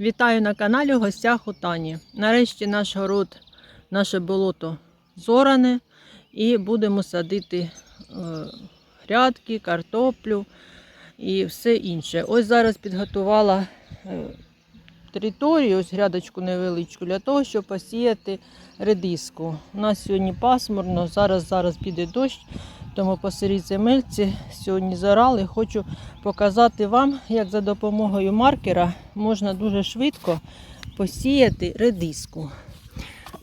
Вітаю на каналі в гостях у Тані. Нарешті наш город, наше болото зоране і будемо садити е, грядки, картоплю і все інше. Ось зараз підготувала е, територію, ось грядочку невеличку, для того, щоб посіяти редиску. У нас сьогодні пасмурно, зараз зараз піде дощ, тому по сирій земельці сьогодні зарали. Хочу показати вам, як за допомогою маркера можна дуже швидко посіяти редиску.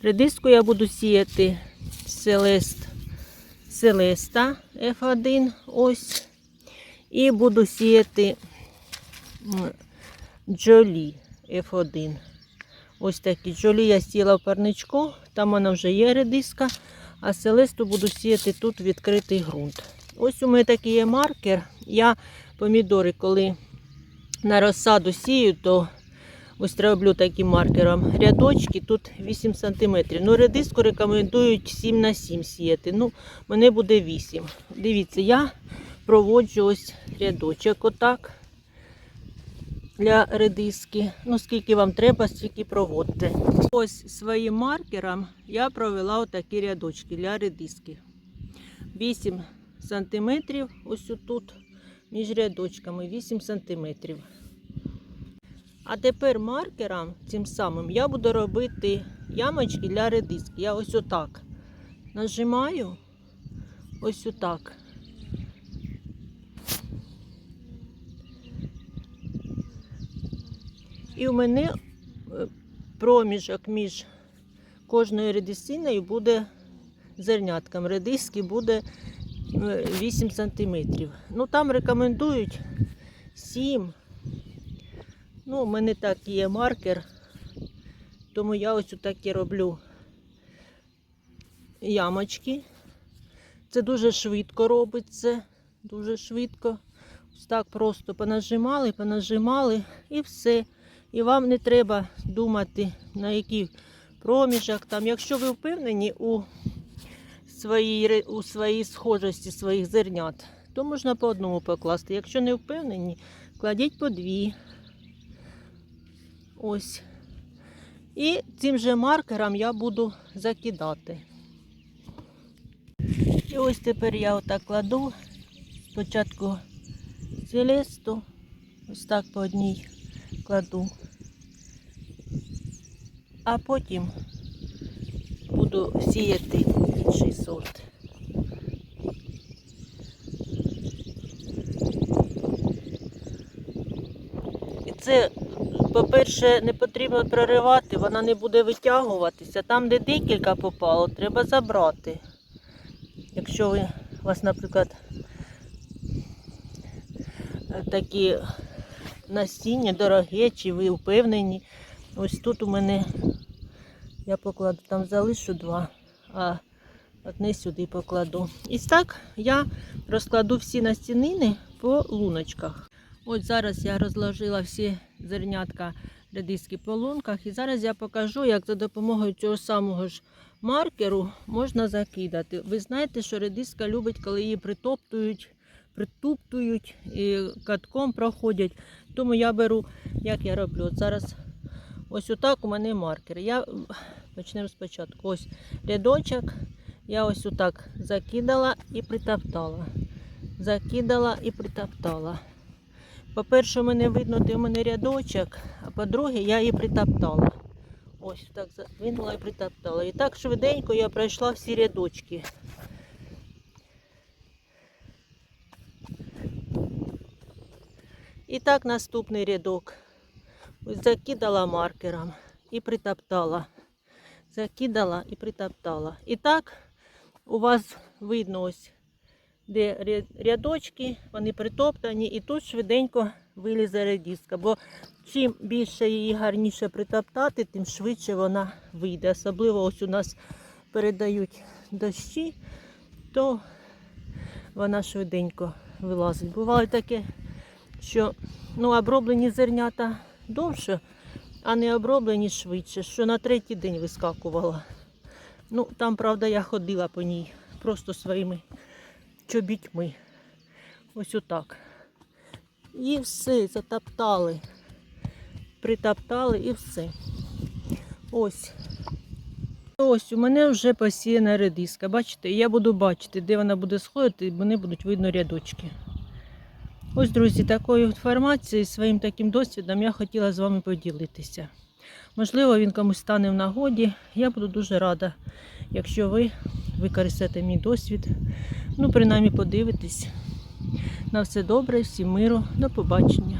Редиску я буду сіяти селест, селеста F1, ось. І буду сіяти джолі F1. Ось такі джолі я сіяла в парничку, там вона вже є редиска, а селесту буду сіяти тут відкритий ґрунт. Ось у мене такий є маркер. Я помідори, коли на розсаду сію, то ось роблю таким маркером. Рядочки тут 8 см. Ну, редиску рекомендують 7 на 7 сіяти. Ну, мене буде 8. Дивіться, я проводжу ось рядочок отак для редиски. Ну, скільки вам треба, стільки проводьте. Ось своїм маркером я провела отакі рядочки для редиски. 8 сантиметрів ось тут між рядочками 8 сантиметрів. А тепер маркером цим самим я буду робити ямочки для редиски. Я ось отак нажимаю, ось отак. І у мене е, проміжок між кожною редисиною буде зернятком. Редиски буде е, 8 сантиметрів. Ну там рекомендують 7. Ну, у мене так є маркер, тому я ось такі роблю ямочки. Це дуже швидко робиться, дуже швидко. Ось так просто понажимали, понажимали і все. І вам не треба думати, на який проміжок там. Якщо ви впевнені у своїй, у своїй схожості своїх зернят, то можна по одному покласти. Якщо не впевнені, кладіть по дві. Ось. І цим же маркером я буду закидати. І ось тепер я отак кладу. Спочатку селесту, ось так по одній кладу. А потім буду сіяти інший сорт. І це, по-перше, не потрібно проривати, вона не буде витягуватися. Там, де декілька попало, треба забрати. Якщо ви, у вас, наприклад, такі насіння дороге, чи ви впевнені. Ось тут у мене я покладу, там залишу два, а одне сюди покладу. І так я розкладу всі настінини по луночках. Ось зараз я розложила всі зернятка редиски по лунках. І зараз я покажу, як за допомогою цього самого ж маркеру можна закидати. Ви знаєте, що редиска любить, коли її притоптують, притуптують і катком проходять. Тому я беру, як я роблю. От зараз ось отак у мене маркер. Я почнемо спочатку. Ось рядочок. Я ось отак закидала і притоптала. Закидала і притоптала. По-перше, мене видно, де у мене рядочок, а по-друге, я її притоптала. Ось так завинула і притоптала. І так швиденько я пройшла всі рядочки. І так наступний рядок. Закидала маркером і притоптала. Закидала і притоптала. І так у вас видно ось, де рядочки, вони притоптані, і тут швиденько вилізе редиска. Бо чим більше її гарніше притоптати, тим швидше вона вийде. Особливо ось у нас передають дощі, то вона швиденько вилазить. Бувало таке, що ну, оброблені зернята довше, а не оброблені швидше, що на третій день вискакувала. Ну, там, правда, я ходила по ній просто своїми чобітьми. Ось отак. І все, затоптали. притоптали і все. Ось. Ось у мене вже посіяна редиска. Бачите, я буду бачити, де вона буде сходити, і мене будуть видно рядочки. Ось, друзі, такою інформацією, своїм таким досвідом я хотіла з вами поділитися. Можливо, він комусь стане в нагоді. Я буду дуже рада, якщо ви використаєте мій досвід. Ну, принаймні подивитесь. На все добре, всім миру, до побачення.